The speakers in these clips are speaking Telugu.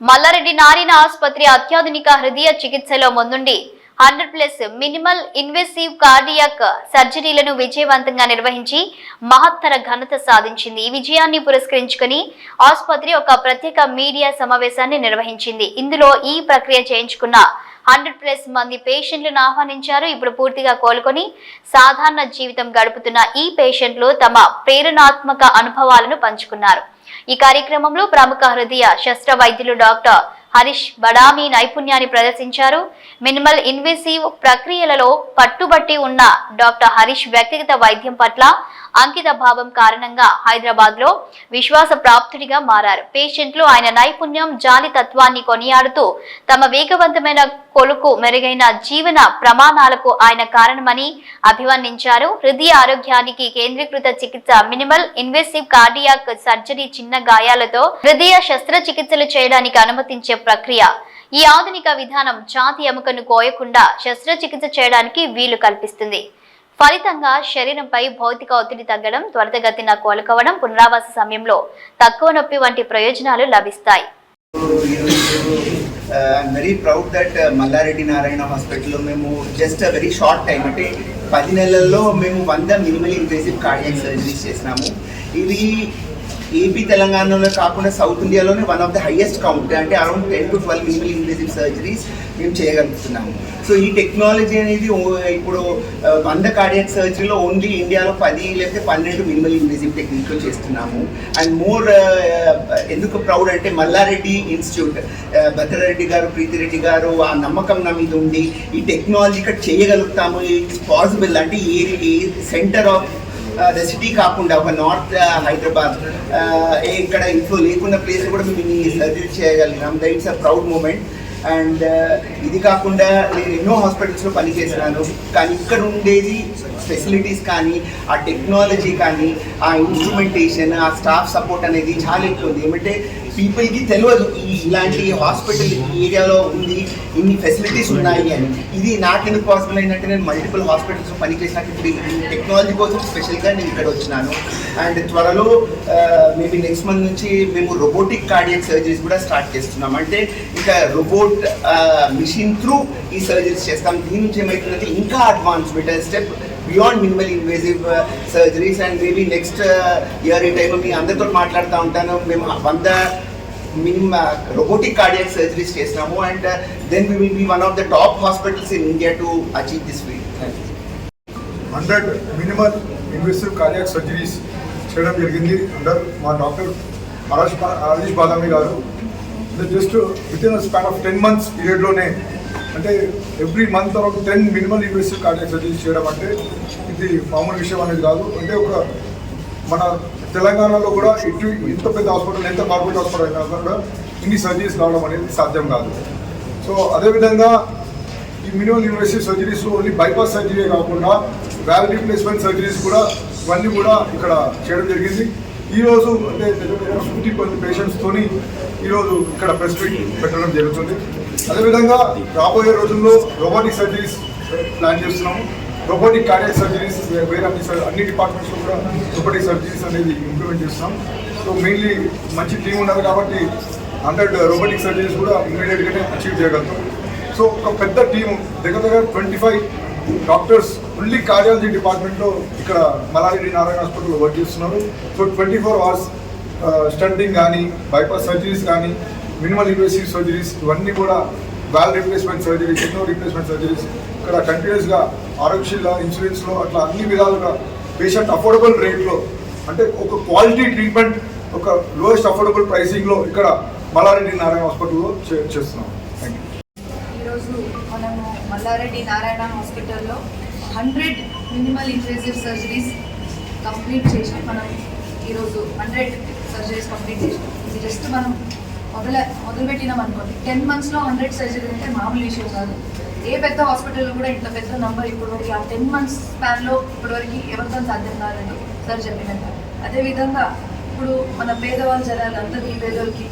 మల్లారెడ్డి నారాయణ ఆసుపత్రి అత్యాధునిక హృదయ చికిత్సలో ముందుండి. Hundred plus minimal invasive cardiac సర్జరీలను విజయవంతంగా నిర్వహించి మహత్తర ఘనత సాధించింది. ఈ విజయాన్ని పురస్కరించుకుని ఆసుపత్రి ఒక ప్రత్యేక మీడియా సమావేశాన్ని నిర్వహించింది. ఇందులో ఈ ప్రక్రియ చేయించుకున్న హండ్రెడ్ ప్లస్ మంది పేషెంట్లను ఆహ్వానించారు. ఇప్పుడు పూర్తిగా కోలుకొని సాధారణ జీవితం గడుపుతున్న ఈ పేషెంట్లు తమ ప్రేరణాత్మక అనుభవాలను పంచుకున్నారు. ఈ కార్యక్రమంలో ప్రముఖ హృదయ శస్త్ర వైద్యులు డాక్టర్ హరీష్ బడామి నైపుణ్యాన్ని ప్రదర్శించారు. మినిమల్ ఇన్వెసివ్ ప్రక్రియలలో పట్టుబట్టి ఉన్న డాక్టర్ హరీష్ వ్యక్తిగత వైద్యం పట్ల అంకిత భావం కారణంగా హైదరాబాద్లో విశ్వాస ప్రాప్తుడిగా మారారు. పేషెంట్లు ఆయన నైపుణ్యం జాలి తత్వాన్ని కొనియాడుతూ తమ వేగవంతమైన కొలుకు మెరుగైన జీవన ప్రమాణాలకు ఆయన కారణమని అభివర్ణించారు. హృదయ ఆరోగ్యానికి కేంద్రీకృత చికిత్స మినిమల్ ఇన్వెసివ్ కార్డియాక్ సర్జరీ చిన్న గాయాలతో హృదయ శస్త్రచికిత్సలు చేయడానికి అనుమతించే ప్రక్రియ. ఈ ఆధునిక విధానం ఛాతి ఎముకను కోయకుండా శస్త్రచికిత్స చేయడానికి వీలు కల్పిస్తుంది. ఫలితంగా శరీరంపై భౌతిక ఒత్తిడి తగ్గడం త్వరితగతిన కోలుకోవడం పునరావాస సమయంలో తక్కువ నొప్పి వంటి ప్రయోజనాలు లభిస్తాయి. I'm very proud that Malla Reddy Narayana హాస్పిటల్లో మేము జస్ట్ వెరీ షార్ట్ టైం అంటే పది నెలల్లో మేము వంద మినిమల్ ఇన్వేసివ్ కార్డియాక్ సర్జరీస్ చేసినాము. ఇది ఏపీ తెలంగాణలో కాకుండా సౌత్ ఇండియాలోనే one of the highest count అంటే around ten to twelve minimal invasive surgeries మేము చేయగలుగుతున్నాము. సో ఈ టెక్నాలజీ అనేది ఇప్పుడు వంద కార్డియాక్ సర్జరీలో ఓన్లీ ఇండియాలో పది లేకపోతే పన్నెండు మినిమల్ ఇన్వేజివ్ టెక్నిక్లో చేస్తున్నాము. అండ్ మోర్ ఎందుకు ప్రౌడ్ అంటే మల్లారెడ్డి ఇన్స్టిట్యూట్ భద్రారెడ్డి గారు ప్రీతిరెడ్డి గారు ఆ నమ్మకం నా మీద ఉండి ఈ టెక్నాలజీ ఇక్కడ చేయగలుగుతాము. ఇట్స్ పాసిబుల్ అంటే a centre of the city కాకుండా ఒక నార్త్ హైదరాబాద్ ఇక్కడ ఇంట్లో లేకున్న ప్లేస్ కూడా మేము surgery చేయగలిగినాం. That it's a proud moment and ఇది కాకుండా నేను ఎన్నో హాస్పిటల్స్లో పనిచేసినాను కానీ ఇక్కడ ఉండేది ఫెసిలిటీస్ కానీ ఆ టెక్నాలజీ కానీ ఆ ఇన్స్ట్రుమెంటేషన్ ఆ స్టాఫ్ సపోర్ట్ అనేది చాలా ఎక్కువ ఉంది. ఏమంటే పీపుల్కి తెలియదు ఇలాంటి హాస్పిటల్ ఏరియాలో ఉంది ఇన్ని ఫెసిలిటీస్ ఉన్నాయి అని. ఇది నాకెందుకు పాసిబుల్ అయిందంటే నేను మల్టిపుల్ హాస్పిటల్స్ పనిచేసినట్టు ఇప్పుడు ఈ టెక్నాలజీ కోసం స్పెషల్గా నేను ఇక్కడ వచ్చినాను. అండ్ త్వరలో మేబీ నెక్స్ట్ మంత్ నుంచి మేము రోబోటిక్ కార్డియక్ సర్జరీస్ కూడా స్టార్ట్ చేస్తున్నాం. అంటే ఇంకా రోబోట్ మిషన్ త్రూ ఈ సర్జరీస్ చేస్తాం. దీని నుంచి ఏమవుతుందంటే ఇంకా advancement step beyond minimal invasive surgeries and maybe next year ఈ టైంలో మీ అందరితో మాట్లాడుతూ ఉంటాను. మేము వంద మినిమ రోబోటిక్ కార్డియాక్ సర్జరీస్ చేసినాము and then we will be one of the top hospitals in India to achieve this field hundred minimal invasive cardiac surgeries చేయడం జరిగింది అండర్ మా డాక్టర్ హరీష్ బా- Badami garu. Just with in span of ten months పీరియడ్లోనే అంటే ఎవ్రీ మంత్ ఒక ten minimal invasive contact surgeries చేయడం అంటే ఇది మామూలు విషయం అనేది కాదు. అంటే ఒక మన తెలంగాణలో కూడా ఇటు ఇంత పెద్ద హాస్పిటల్ ఎంత కార్పొరేట్ హాస్పిటల్ అయినా కూడా ఇన్ని సర్జరీస్ రావడం అనేది సాధ్యం కాదు. సో అదేవిధంగా ఈ minimal university surgeries only bypass surgery కాకుండా వ్యాల్ రీప్లేస్మెంట్ సర్జరీస్ కూడా ఇవన్నీ కూడా ఇక్కడ చేయడం జరిగింది. ఈరోజు అంటే ఫిఫ్టీ మంది పేషెంట్స్తోని ఈరోజు ఇక్కడ ప్రెస్ మీట్ పెట్టడం జరుగుతుంది. అదేవిధంగా రాబోయే రోజుల్లో రోబోటిక్ సర్జరీస్ ప్లాన్ చేస్తున్నాము రోబోటిక్ కార్డియక్ సర్జరీస్ వేరే అన్ని అన్ని డిపార్ట్మెంట్స్లో కూడా రోబోటిక్ సర్జరీస్ అనేది ఇంప్లిమెంట్ చేస్తున్నాం. సో మెయిన్లీ మంచి టీం ఉన్నారు కాబట్టి హండ్రెడ్ రోబోటిక్ సర్జరీస్ కూడా ఇమీడియట్గానే అచీవ్ చేయగలుగుతాం. సో ఒక పెద్ద టీం దగ్గర దగ్గర twenty five doctors only cardiology డిపార్ట్మెంట్లో ఇక్కడ మలారెడ్డి నారాయణ హాస్పిటల్లో వర్క్ చేస్తున్నారు. So twenty four hours stenting కానీ బైపాస్ సర్జరీస్ కానీ మినిమల్ ఇన్వెసివ్ సర్జరీస్ ఇవన్నీ కూడా వాల్ రీప్లేస్మెంట్ సర్జరీస్ ఎన్నో రీప్లేస్మెంట్ సర్జరీస్ ఇక్కడ కంటిన్యూస్గా ఆరోగ్యశీల ఇన్సూరెన్స్లో అట్లా అన్ని విధాలుగా పేషెంట్ అఫోర్డబుల్ రేట్లో అంటే ఒక క్వాలిటీ ట్రీట్మెంట్ ఒక లోయెస్ట్ అఫోర్డబుల్ ప్రైసింగ్లో ఇక్కడ మల్లారెడ్డి నారాయణ హాస్పిటల్లో చేస్తున్నాం. ఈరోజు మనము మల్లారెడ్డి నారాయణ హాస్పిటల్లో hundred minimal invasive surgeries complete చేసి మనం ఈరోజు హండ్రెడ్ సర్జరీస్ కంప్లీట్ చేసినాం. ఇది జస్ట్ మనం మొదల మొదలుపెట్టినాం అనుకోండి టెన్ మంత్స్లో హండ్రెడ్ సర్జరీ అంటే మామూలు విషయం కాదు. ఏ పెద్ద హాస్పిటల్లో కూడా ఇంత పెద్ద నంబర్ ఇప్పటివరకు ఆ టెన్ మంత్స్ స్పాన్లో ఇప్పటివరకు ఎవరితో సాధ్యం కాదండి సార్ చెప్పినట్టు అదేవిధంగా ఇప్పుడు మన పేదవాళ్ళు జనాలు అందరికీ పేదోళ్ళకి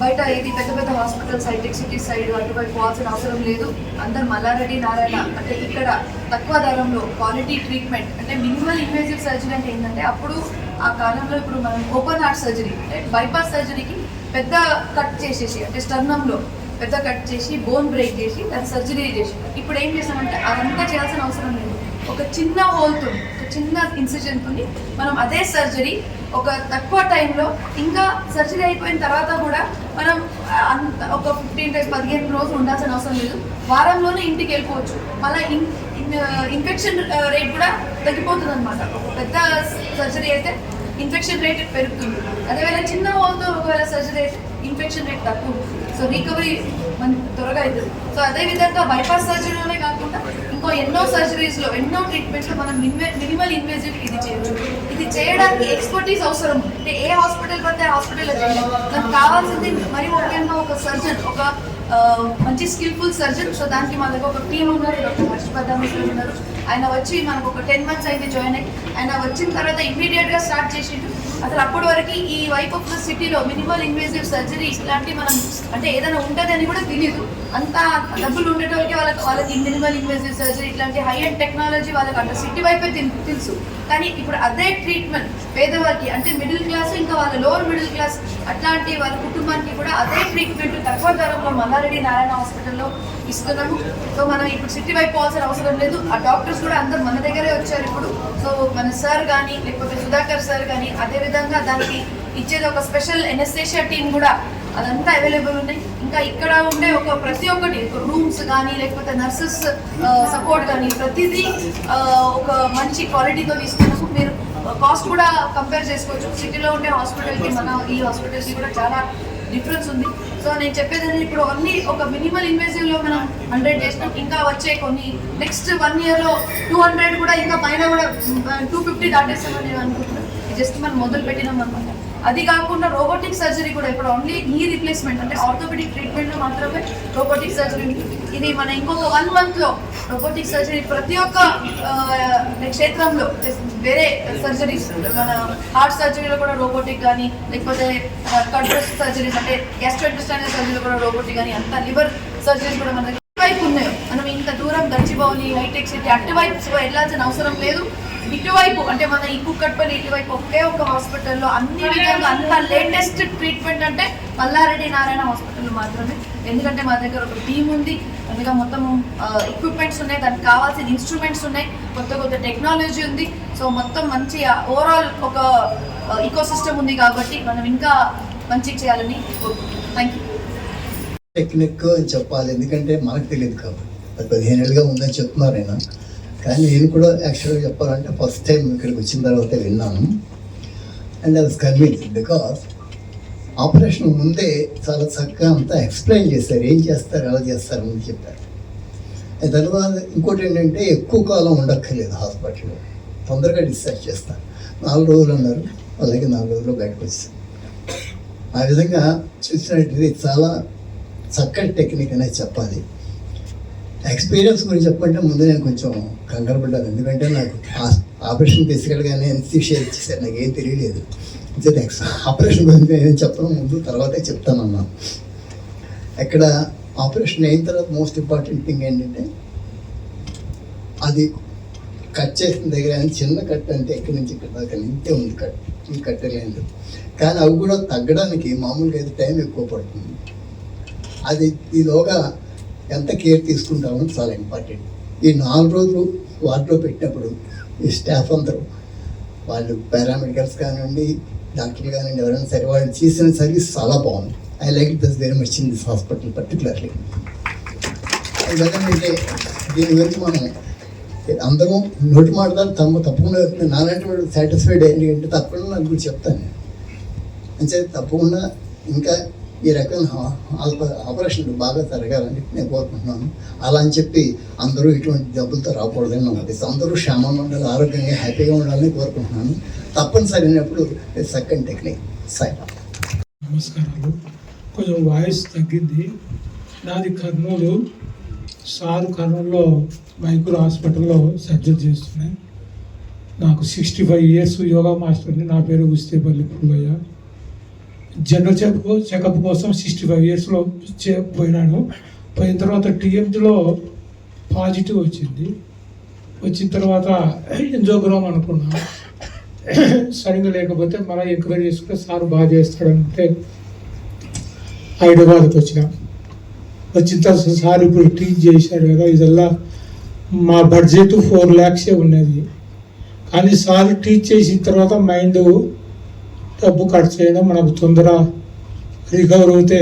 బయట ఇది పెద్ద పెద్ద హాస్పిటల్స్ హైటెక్ సిటీ సైడ్ అటువైపు పోవాల్సిన అవసరం లేదు. అందరు మల్లారెడ్డి నారాయణ అంటే ఇక్కడ తక్కువ ధరంలో క్వాలిటీ ట్రీట్మెంట్ అంటే మినిమల్ ఇన్వేజివ్ సర్జరీ అంటే ఏంటంటే అప్పుడు ఆ కాలంలో ఇప్పుడు మనం ఓపెన్ హార్ట్ సర్జరీ అంటే బైపాస్ సర్జరీకి పెద్ద కట్ చేసేసి అంటే స్టర్నంలో పెద్ద కట్ చేసి బోన్ బ్రేక్ చేసి దాన్ని సర్జరీ చేసి ఇప్పుడు ఏం చేసామంటే అదంతా చేయాల్సిన అవసరం లేదు. ఒక చిన్న హోల్తో ఒక చిన్న ఇన్సిజన్తో మనం అదే సర్జరీ ఒక తక్కువ టైంలో ఇంకా సర్జరీ అయిపోయిన తర్వాత కూడా మనం అంత ఒక ఫిఫ్టీన్ డేస్ పదిహేను రోజులు ఉండాల్సిన అవసరం లేదు. వారంలోనే ఇంటికి వెళ్ళిపోవచ్చు. మళ్ళీ ఇన్ ఇన్ఫెక్షన్ రేట్ కూడా తగ్గిపోతుంది అనమాట పెద్ద సర్జరీ అయితే ఇన్ఫెక్షన్ రేట్ పెరుగుతుంది. అదేవేళ చిన్న వాళ్ళతో ఒకవేళ సర్జరీ అయితే ఇన్ఫెక్షన్ రేట్ తక్కువ సో రికవరీ మన త్వరగా అవుతుంది. సో అదే విధంగా బైపాస్ సర్జరీలోనే కాకుండా ఇంకో ఎన్నో సర్జరీస్లో ఎన్నో ట్రీట్మెంట్స్లో మనం మినిమల్ ఇన్వేజివ్ ఇది చేయవచ్చు ఇది చేయడానికి ఎక్స్పర్టీస్ అవసరం. అంటే ఏ హాస్పిటల్ పడితే హాస్పిటల్ దానికి కావాల్సింది మరి ముఖ్యంగా ఒక సర్జన్ ఒక మంచి స్కిల్ఫుల్ సర్జన్ సో దానికి మా దగ్గర ఒక టీం ఉన్నారు డాక్టర్ హర్ష ఉన్నారు. ఆయన వచ్చి మనకు ఒక టెన్ మంత్స్ అయితే జాయిన్ అయ్యి ఆయన వచ్చిన తర్వాత ఇమ్మీడియట్గా స్టార్ట్ చేసిండు. అసలు అప్పటి వరకు ఈ వైపు ఆఫ్ ద సిటీలో మినిమల్ ఇన్వేసివ్ సర్జరీ ఇలాంటివి మనం అంటే ఏదైనా ఉంటుందని కూడా తెలియదు అంత డబ్బులు ఉండేటోళ్ళకి వాళ్ళకి వాళ్ళకి మినిమల్ ఇన్వెస్టివ్ సర్జరీ ఇట్లాంటి హై అండ్ టెక్నాలజీ వాళ్ళకి అంటే సిటీ వైపే తెలుసు. కానీ ఇప్పుడు అదే ట్రీట్మెంట్ పేదవారికి అంటే మిడిల్ క్లాస్ ఇంకా వాళ్ళ లోవర్ మిడిల్ క్లాస్ అట్లాంటి వాళ్ళ కుటుంబానికి కూడా అదే ట్రీట్మెంట్ తక్కువ ధరలో మల్లారెడ్డి నారాయణ హాస్పిటల్లో ఇస్తున్నాము. సో మనం ఇప్పుడు సిటీ వైపు పోవాల్సిన అవసరం లేదు. ఆ డాక్టర్స్ కూడా అందరు మన దగ్గరే వచ్చారు ఇప్పుడు. సో మన సార్ కానీ లేకపోతే సుధాకర్ సార్ కానీ అదే విధంగా దానికి ఇచ్చేది ఒక స్పెషల్ ఎనెస్థేషియా టీం కూడా అదంతా అవైలబుల్ ఉన్నాయి ఇంకా ఇక్కడ ఉండే ఒక ప్రతి ఒక్కటి రూమ్స్ కానీ లేకపోతే నర్సెస్ సపోర్ట్ కానీ ప్రతిదీ ఒక మంచి క్వాలిటీతో ఇస్తున్నాము మీరు కాస్ట్ కూడా కంపేర్ చేసుకోవచ్చు. సిటీలో ఉండే హాస్పిటల్కి మన ఈ హాస్పిటల్కి కూడా చాలా డిఫరెన్స్ ఉంది. సో నేను చెప్పేది ఇప్పుడు అన్ని ఒక మినిమల్ ఇన్వెసివ్లో మనం హండ్రెడ్ చేసినాం. ఇంకా వచ్చే కొన్ని నెక్స్ట్ వన్ ఇయర్లో టూ హండ్రెడ్ కూడా ఇంకా పైన కూడా టూ ఫిఫ్టీ దాటేస్తామని నేను అనుకుంటున్నాను జస్ట్ మనం మొదలు పెట్టినాం అనమాట అది కాకుండా రోబోటిక్ సర్జరీ కూడా ఇప్పుడు ఓన్లీ నీ రిప్లేస్మెంట్ అంటే ఆర్థోపెడిక్ ట్రీట్మెంట్లో మాత్రమే రోబోటిక్ సర్జరీ ఉంది. ఇది మన ఇంకొక వన్ మంత్లో రోబోటిక్ సర్జరీ ప్రతి ఒక్క క్షేత్రంలో వేరే సర్జరీస్ మన హార్ట్ సర్జరీలో కూడా రోబోటిక్ కానీ లేకపోతే కంట్రోల్ సర్జరీస్ అంటే గ్యాస్ట్రోఇంటెస్టైనల్ సర్జరీలో కూడా రోబోటిక్ కానీ అంత లివర్ సర్జరీస్ కూడా మన వైపు ఉన్నాయి మనం ఇంత దూరం గచ్చిబౌలి హైటెక్ సిటీ అటువైపు వెళ్ళాల్సిన అవసరం లేదు ఇటువైపు అంటే మన ఈ కుక్కట్పల్లి ఇటువైపు ఒకే ఒక హాస్పిటల్లో అన్ని విధంగా అంత లేటెస్ట్ ట్రీట్మెంట్ అంటే మల్లారెడ్డి నారాయణ హాస్పిటల్ మాత్రమే. ఎందుకంటే మా దగ్గర ఒక టీం ఉంది. అందులో మొత్తం ఎక్విప్మెంట్స్ ఉన్నాయి. దానికి కావాల్సిన ఇన్స్ట్రుమెంట్స్ ఉన్నాయి. కొత్త కొత్త టెక్నాలజీ ఉంది. సో మొత్తం మంచి ఓవరాల్ ఒక ఈకో సిస్టమ్ ఉంది కాబట్టి మనం ఇంకా మంచి చేయాలని థ్యాంక్ యూ టెక్నిక్ అని చెప్పాలి. ఎందుకంటే మనకు తెలియదు కాబట్టి. పదిహేను ఏళ్ళుగా ఉందని చెప్తున్నారు కానీ నేను కూడా యాక్చువల్గా చెప్పాలంటే ఫస్ట్ టైం ఇక్కడికి వచ్చిన తర్వాత విన్నాను. అండ్ అది కన్విన్స్ బికాస్ ఆపరేషన్ ముందే చాలా చక్కగా అంతా ఎక్స్ప్లెయిన్ చేస్తారు ఏం చేస్తారు ఎలా చేస్తారు అని చెప్పారు. ఆ తర్వాత ఇంకోటి ఏంటంటే ఎక్కువ కాలం ఉండక్కర్లేదు హాస్పిటల్లో తొందరగా డిశ్చార్జ్ చేస్తారు నాలుగు రోజులు అన్నారు. అలాగే నాలుగు రోజులు బయటకు వచ్చారు ఆ విధంగా చూసినట్టు చాలా చక్కటి టెక్నిక్ అనేది చెప్పాలి. ఎక్స్పీరియన్స్ గురించి చెప్పంటే ముందు నేను కొంచెం కంగారు పడ్డాను. ఎందుకంటే నాకు ఆపరేషన్ తీసుకెళ్ళగానే ఎన్సీషియా ఇచ్చేసారు నాకు ఏం తెలియలేదు. అంతే ఆపరేషన్ గురించి నేను చెప్పడం ముందు తర్వాతే చెప్తానన్నాను ఇక్కడ ఆపరేషన్ అయిన తర్వాత మోస్ట్ ఇంపార్టెంట్ థింగ్ ఏంటంటే అది కట్ చేసిన దగ్గర చిన్న కట్ అంటే ఇక్కడి నుంచి ఇక్కడ దాకా ఇంతే ఉంది కట్ ఈ కట్టలేదు కానీ అవి కూడా తగ్గడానికి మామూలుగా అయితే టైం ఎక్కువ పడుతుంది. అది ఈలోగా ఎంత కేర్ తీసుకుంటామో చాలా ఇంపార్టెంట్ ఈ నాలుగు రోజులు వార్డులో పెట్టినప్పుడు ఈ స్టాఫ్ అందరూ వాళ్ళు పారామెడికల్స్ కానివ్వండి డాక్టర్లు కానివ్వండి ఎవరైనా సరే వాళ్ళు చేసిన సర్వీస్ చాలా బాగుంది. I like this very much in this hospital particularly అంటే దీని గురించి మనం అందరం నోటి మాట్లాడాలి తమ తప్పకుండా నాలాంటి వాడు సాటిస్ఫైడ్ ఏంటి అంటే తప్పకుండా నాకు గురించి చెప్తాను. అంటే తప్పకుండా ఇంకా ఈ రకమైన ఆప- ఆపరేషన్లు బాగా జరగాలని నేను కోరుకుంటున్నాను. అలా అని చెప్పి అందరూ ఇటువంటి జబ్బులతో రాకూడదని నా ఉద్దేశం. అందరూ క్షేమంగా ఉండాలి ఆరోగ్యంగా హ్యాపీగా ఉండాలని కోరుకుంటున్నాను. తప్పనిసరి అయినప్పుడు సెకండ్ టెక్నిక్ సైడ్ నమస్కారాలు. కొంచెం వాయిస్ తగ్గింది. నాది కర్నూలు. సారు కర్నూలులో మైకూర్ హాస్పిటల్లో సర్జరీ చేస్తున్నాయి. నాకు సిక్స్టీ ఫైవ్ ఇయర్స్ యోగా మాస్టర్ని నా పేరు Usthepalli Pullaiah general checkup checkup కోసం సిక్స్టీ ఫైవ్ ఇయర్స్లో చే పోయినాను. పోయిన తర్వాత టీఎంజీలో పాజిటివ్ వచ్చింది. వచ్చిన తర్వాత ఎంజోగ్రామ్ అనుకున్నా. సరిగ్గా లేకపోతే మళ్ళీ ఎంక్వైరీ చేసుకుంటే సార్ బాగా చేస్తాడంటే హైదరాబాద్కి వచ్చిన. వచ్చిన తర్వాత సార్ ఇప్పుడు టీచ్ చేశారు కదా ఇదల్లా మా బడ్జెట్ ఫోర్ ల్యాక్సే ఉన్నది. కానీ సార్ టీచ్ చేసిన తర్వాత మైండ్ డబ్బు ఖర్చు చేయడం మనకు తొందర రికవర్ అవుతే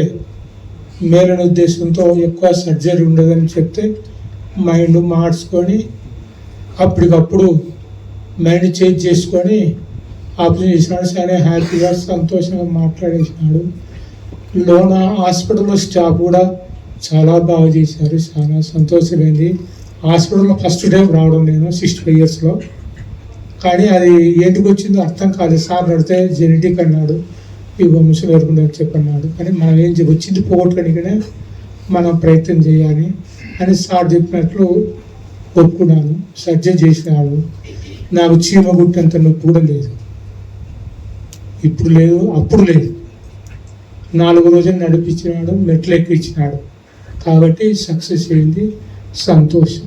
మేలైన ఉద్దేశంతో ఎక్కువ సర్జరీ ఉండదని చెప్తే మైండ్ మార్చుకొని అప్పటికప్పుడు మైండ్ చేంజ్ చేసుకొని ఆపరేషన్ చేసినాడు. సరే హ్యాపీగా సంతోషంగా మాట్లాడేసినాడు. లోన హాస్పిటల్లో స్టాఫ్ కూడా చాలా బాగా చేశారు. చాలా సంతోషమైంది. హాస్పిటల్లో ఫస్ట్ టైం రావడం నేను సిక్స్టీ ఫైవ్ ఇయర్స్లో. కానీ అది ఎందుకు వచ్చిందో అర్థం కాలేదు. సార్ నడితే జెనెటిక్ అన్నాడు ఈ వంశం లేకుండా చెప్పన్నాడు. కానీ మనం ఏం వచ్చింది పోగొట్టుకోనికనే మనం ప్రయత్నం చేయాలి అని సార్ చెప్పినట్లు ఒప్పుకున్నాను. సర్జరీ చేసినాడు. నాకు చీమ గుట్టంత నొప్పి కూడా లేదు. ఇప్పుడు లేదు అప్పుడు లేదు. నాలుగు రోజులు నడిపించినాడు మెట్లు ఎక్కించినాడు. కాబట్టి సక్సెస్ అయింది సంతోషం.